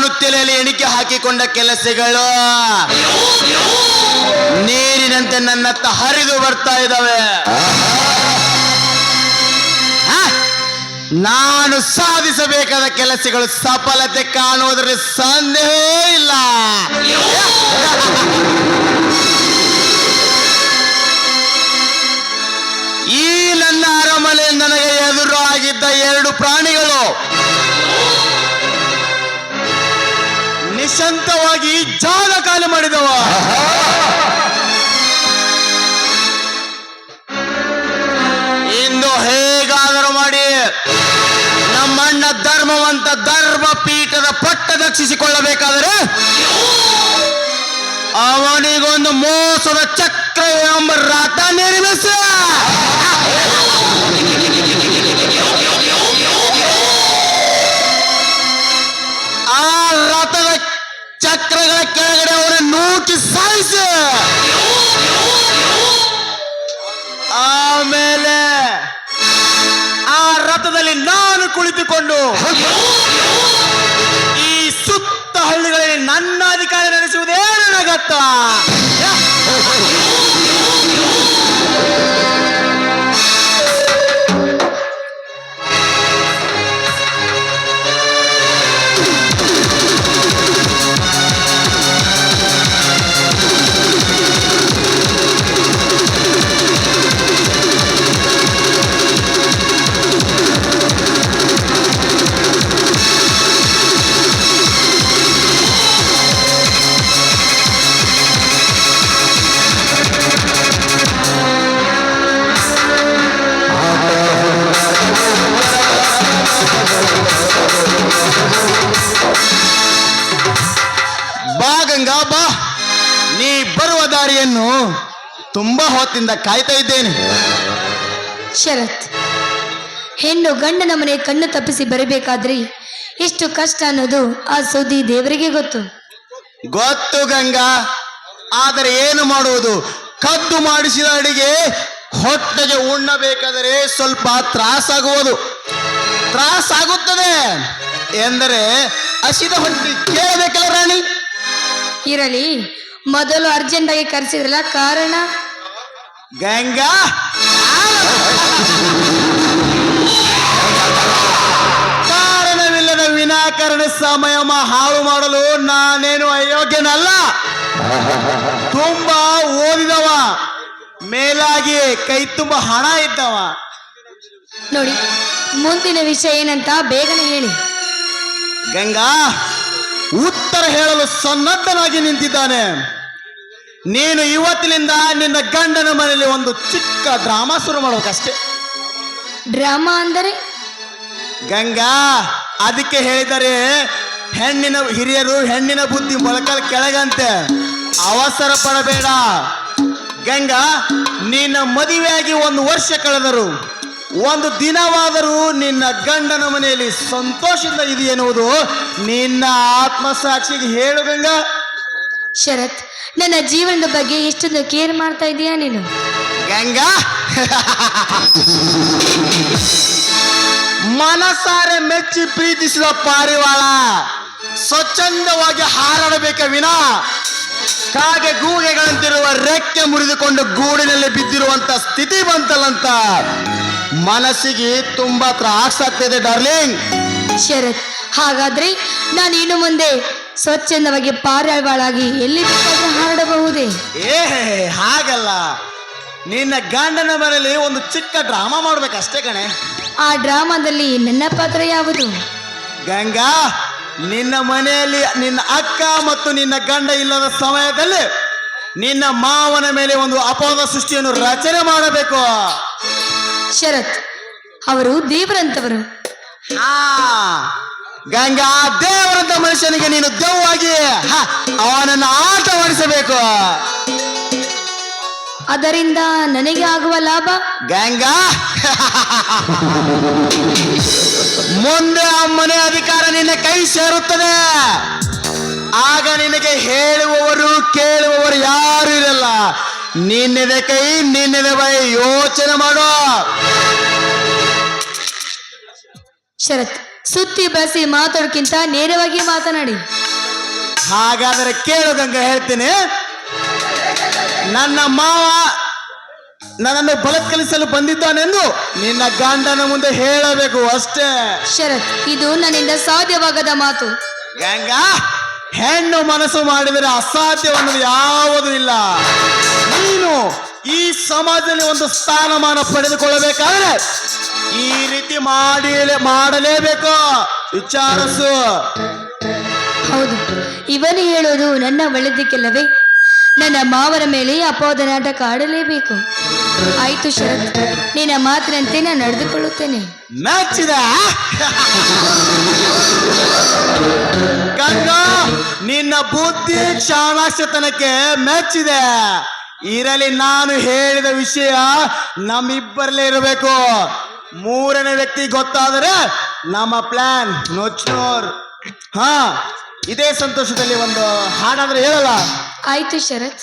ನಾನು ತಲೆಯಲ್ಲಿ ಎಣಿಕೆ ಹಾಕಿಕೊಂಡ ಕೆಲಸಗಳು. ನೀರಿನಂತೆ ನನ್ನತ್ತ ಹರಿದು ಬರ್ತಾ ಇದ್ದಾವೆ? ನಾನು ಸಾಧಿಸಬೇಕಾದ ಕೆಲಸಗಳು ಸಫಲತೆ ಕಾಣುವುದರ ಸಂದೇಹ ಇಲ್ಲ. ನಿಶಂಕವಾಗಿ ಜಾಗ ಖಾಲಿ ಮಾಡಿದವ. ಇಂದು ಹೇಗಾದರೂ ಮಾಡಿ ನಮ್ಮಣ್ಣ ಧರ್ಮವಂತ ಧರ್ಮ ಪೀಠದ ಪಟ್ಟ ರಕ್ಷಿಸಿಕೊಳ್ಳಬೇಕಾದರೆ ಅವನಿಗೊಂದು ಮೋಸದ ಚಕ್ರ ಎಂಬ ರಥ ನಿರ್ಮಿಸ. ಚಕ್ರಗಳ ಕೆಳಗಡೆ ಅವರ ನೂಕಿ ಸಾಯಿಸಿ. ಆಮೇಲೆ ಆ ರಥದಲ್ಲಿ ನಾನು ಕುಳಿತುಕೊಂಡು ಈ ಸುತ್ತ ಹಳ್ಳಿಗಳಲ್ಲಿ ನನ್ನ ಅಧಿಕಾರ ನಡೆಸುವುದೇ ನನಗತ್ತ. ತುಂಬಾ ಹೊತ್ತಿಂದ ಕಾಯ್ತಾ ಇದ್ದೇನೆ. ಶರತ್ ಹೆಣ್ಣು ಗಂಡನ ಮನೆ ಕಣ್ಣು ತಪ್ಪಿಸಿ ಬರಬೇಕಾದ್ರೆ ಎಷ್ಟು ಕಷ್ಟ ಅನ್ನೋದು ಆ ಸುದ್ದಿ ದೇವರಿಗೆ ಗೊತ್ತು. ಗೊತ್ತು ಗಂಗಾ ಆದರೆ ಏನು ಮಾಡುವುದು? ಕದ್ದು ಮಾಡಿಸಿದ ಅಡಿಗೆ ಹೊಟ್ಟೆಗೆ ಉಣ್ಣಬೇಕಾದರೆ ಸ್ವಲ್ಪ ತ್ರಾಸಾಗುವುದು. ತ್ರಾಸಾಗುತ್ತದೆ ಎಂದರೆ ಹಸಿದ ಹೊಟ್ಟೆ ಕೇಳಬೇಕಲ್ಲ ರಾಣಿ? ಇರಲಿ ಮೊದಲು ಅರ್ಜೆಂಟಾಗಿ ಕರೆಸಿದ್ರಲ್ಲ ಕಾರಣ? ಗಂಗಾ! ಕಾರಣವಿಲ್ಲದ ವಿನಾಕಾರಣ ಸಮಯ ಹಾಳು ಮಾಡಲು ನಾನೇನು ಅಯೋಗ್ಯನಲ್ಲ. ತುಂಬಾ ಓದಿದವ ಮೇಲಾಗಿ ಕೈ ತುಂಬ ಹಣ ಇದ್ದವ. ನೋಡಿ ಮುಂದಿನ ವಿಷಯ ಏನಂತ ಬೇಗನೆ ಹೇಳಿ. ಗಂಗಾ ಉತ್ತರ ಹೇಳಲು ಸನ್ನದ್ಧನಾಗಿ ನಿಂತಿದ್ದಾನೆ. ನೀನು ಇವತ್ತಿನಿಂದ ನಿನ್ನ ಗಂಡನ ಮನೆಯಲ್ಲಿ ಒಂದು ಚಿಕ್ಕ ಡ್ರಾಮಾ ಶುರು ಮಾಡ್ಬೇಕಷ್ಟೇ. ಡ್ರಾಮಾ ಅಂದರೆ? ಗಂಗಾ ಅದಕ್ಕೆ ಹೇಳಿದರೆ ಹೆಣ್ಣಿನ ಹಿರಿಯರು ಹೆಣ್ಣಿನ ಬುದ್ಧಿ ಮೊಳಕಲ್ ಕೆಳಗಂತೆ ಅವಸರ ಪಡಬೇಡ. ಗಂಗಾ ನಿನ್ನ ಮದುವೆಯಾಗಿ ಒಂದು ವರ್ಷ ಕಳೆದರು ಒಂದು ದಿನವಾದರೂ ನಿನ್ನ ಗಂಡನ ಮನೆಯಲ್ಲಿ ಸಂತೋಷದ ಇದೆಯೆನ್ನುವುದು ನಿನ್ನ ಆತ್ಮಸಾಕ್ಷಿಗೆ ಹೇಳು ಗಂಗಾ. ಶರತ್ ನನ್ನ ಜೀವನದ ಬಗ್ಗೆ ಎಷ್ಟೊಂದು ಕೇರ್ ಮಾಡ್ತಾ ಇದೀಯಾ ನೀನು? ಗಂಗಾ! ಮನಸಾರೆ ಮೆಚ್ಚಿ ಪ್ರೀತಿಸಿದ ಪಾರಿವಾಳ ಸ್ವಚ್ಛಂದವಾಗಿ ಹಾರಾಡಬೇಕ ವಿನಾ ಕಾಗೆ ಗೂಗೆಗಳಂತಿರುವ ರೆಕ್ಕೆ ಮುರಿದುಕೊಂಡು ಗೂಡಿನಲ್ಲಿ ಬಿದ್ದಿರುವಂತ ಸ್ಥಿತಿ ಬಂತಲ್ಲಂತ ಮನಸ್ಸಿಗೆ ತುಂಬಾ ತ್ರಾಸ ಆಗ್ತಿದೆ ಡಾರ್ಲಿಂಗ್. ಶರತ್ ಹಾಗಾದ್ರೆ ನಾನು ಇನ್ನು ಮುಂದೆ ಸ್ವಚ್ಛಂದವಾಗಿ ಪಾರಾಳಾಗಿ ಎಲ್ಲಿ ಬೇಕಾದ್ರೂ ಹಾರಡಬಹುದೇ? ಏ ಹಾಗಲ್ಲ. ನಿನ್ನ ಗಂಡನ ಮನೆಯಲ್ಲಿ ಒಂದು ಚಿಕ್ಕ ಡ್ರಾಮಾ ಮಾಡ್ಬೇಕಷ್ಟೇ ಕಣೆ. ಆ ಡ್ರಾಮಾದಲ್ಲಿ ನನ್ನ ಪಾತ್ರ ಯಾವುದು? ಗಂಗಾ ನಿನ್ನ ಮನೆಯಲ್ಲಿ ನಿನ್ನ ಅಕ್ಕ ಮತ್ತು ನಿನ್ನ ಗಂಡ ಇಲ್ಲದ ಸಮಯದಲ್ಲಿ ನಿನ್ನ ಮಾವನ ಮೇಲೆ ಒಂದು ಅಪವಾದ ಸೃಷ್ಟಿಯನ್ನು ರಚನೆ ಮಾಡಬೇಕು. ಶರತ್ ಅವರು ದೇವರಂತವರು. ಹಾ. ಗಂಗಾ ದೇವರಂತ ಮನುಷ್ಯನಿಗೆ ನೀನು ದೆವ್ವಾಗಿ ಅವನನ್ನು ಆಟವಾಡಿಸಬೇಕು. ಅದರಿಂದ ನನಗೆ ಆಗುವ ಲಾಭ? ಗಂಗಾ! ಮುಂದೆ ಆ ಮನೆ ಅಧಿಕಾರ ನಿನ್ನ ಕೈ ಸೇರುತ್ತದೆ. ಆಗ ನಿನಗೆ ಹೇಳುವವರು ಕೇಳುವವರು ಯಾರು ಇರಲ್ಲ. ನಿನ್ನೆದೆ ಕೈ ನಿನ್ನೆದೆ ಬೈ ಯೋಚನೆ ಮಾಡೋ. ಶರತ್ ಸುತ್ತಿ ಬಸಿ ಮಾತಾಡೋಕ್ಕಿಂತ ನೇರವಾಗಿ ಮಾತನಾಡಿ. ಹಾಗಾದರೆ ಕೇಳೋದಂಗ ಹೇಳ್ತೇನೆ. ಹೇಳ್ತೀನಿ ನನ್ನ ಮಾವ ನನ್ನನ್ನು ಬಲತ್ಕಲಿಸಲು ಬಂದಿದ್ದಾನೆಂದು ನಿನ್ನ ಗಂಡನ ಮುಂದೆ ಹೇಳಬೇಕು ಅಷ್ಟೇ. ಶರತ್ ಇದು ನನ್ನಿಂದ ಸಾಧ್ಯವಾಗದ ಮಾತು. ಗಂಗಾ ಹೆಣ್ಣು ಮನಸ್ಸು ಮಾಡಿದರೆ ಅಸಾಧ್ಯವನ್ನೋದು ಯಾವುದೂ ಇಲ್ಲ. ನೀನು ಈ ಸಮಾಜದಲ್ಲಿ ಒಂದು ಸ್ಥಾನಮಾನ ಪಡೆದುಕೊಳ್ಳಬೇಕಾದ್ರೆ ಈ ರೀತಿ ಮಾಡಿ ಮಾಡಲೇಬೇಕು. ವಿಚಾರಿಸು. ಹೌದು ಇವನು ಹೇಳೋದು ನನ್ನ ಒಳ್ಳೆದಕ್ಕೆಲ್ಲವೇ? ನನ್ನ ಮಾವನ ಮೇಲೆ ಅಪೋದ ನಾಟಕ ಆಡಲೇಬೇಕು. ಆಯ್ತು ಶರತ್ ನಿನ್ನ ಮಾತಿನಂತೆ ನಾನು ನಡೆದುಕೊಳ್ಳುತ್ತೇನೆ. ಮೆಚ್ಚಿದ ಗಂಗಾ ನಿನ್ನ ಬುದ್ಧಿ ಚಾಣಾಕ್ಷತನಕ್ಕೆ ಮೆಚ್ಚಿದೆ ಇರಲಿ, ನಾನು ಹೇಳಿದ ವಿಷಯ ನಮ್ಮಿಬ್ಬರಲ್ಲೇ ಇರಬೇಕು. ಮೂರನೇ ವ್ಯಕ್ತಿ ಗೊತ್ತಾದರೆ ನಮ್ಮ ಪ್ಲಾನ್ ನೋಚ್ನೋರ್ ಹಾ, ಇದೇ ಸಂತೋಷದಲ್ಲಿ ಒಂದು ಹಾಡಾದ್ರೆ ಹೇಳಲ್ಲ. ಆಯ್ತು ಶರತ್.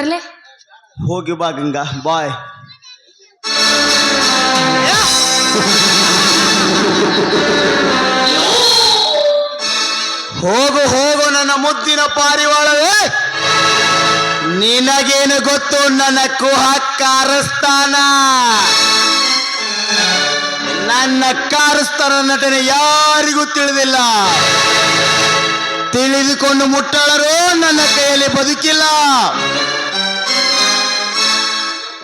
ಬರಲೆ? ಹೋಗಿ ಬಾ ಗಂಗಾ, ಬಾಯ್. ಹೋಗು ಹೋಗು ನನ್ನ ಮುದ್ದಿನ ಪಾರಿವಾಳವೇ. ನಿನಗೇನು ಗೊತ್ತು? ನನ್ನ ಕುಹ ನನ್ನ ಕಾರಸ್ಥಾನ ನಟನೆ ಯಾರಿಗೂ ತಿಳಿದಿಲ್ಲ. ತಿಳಿದುಕೊಂಡು ಮುಟ್ಟಳರೂ ನನ್ನ ಕೈಯಲ್ಲಿ ಬದುಕಿಲ್ಲ.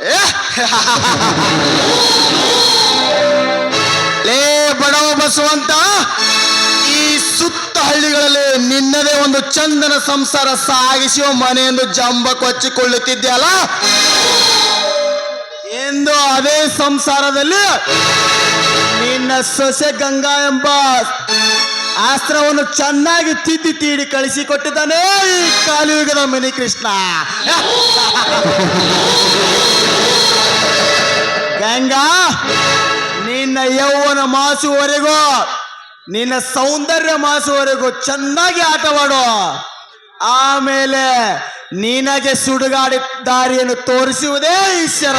ಲೇ ಬಡವ ಬಸವಂತ, ಈ ಸುತ್ತ ಹಳ್ಳಿಗಳಲ್ಲಿ ನಿನ್ನದೇ ಒಂದು ಚಂದನ ಸಂಸಾರ ಸಾಗಿಸುವ ಮನೆಯನ್ನು ಜಂಬ ಕೊಚ್ಚಿಕೊಳ್ಳುತ್ತಿದ್ಯಲ್ಲ ಎಂದು ಅದೇ ಸಂಸಾರದಲ್ಲಿ ನಿನ್ನ ಸೊಸೆ ಗಂಗಾ ಎಂಬ ಆಸ್ತ್ರವನ್ನು ಚೆನ್ನಾಗಿ ತಿದ್ದಿ ತೀಡಿ ಕಳಿಸಿಕೊಟ್ಟಿದ್ದಾನೆ ಈ ಕಾಲಿಯುಗದ ಮನಿ ಕೃಷ್ಣ ಗಂಗಾ, ನಿನ್ನ ಯೌವನ ಮಾಸುವರೆಗೂ, ನಿನ್ನ ಸೌಂದರ್ಯ ಮಾಸುವರೆಗೂ ಚೆನ್ನಾಗಿ ಆಟವಾಡು. ಆಮೇಲೆ ನಿನಗೆ ಸುಡುಗಾಡಿ ದಾರಿಯನ್ನು ತೋರಿಸುವುದೇ ಈಶ್ವರ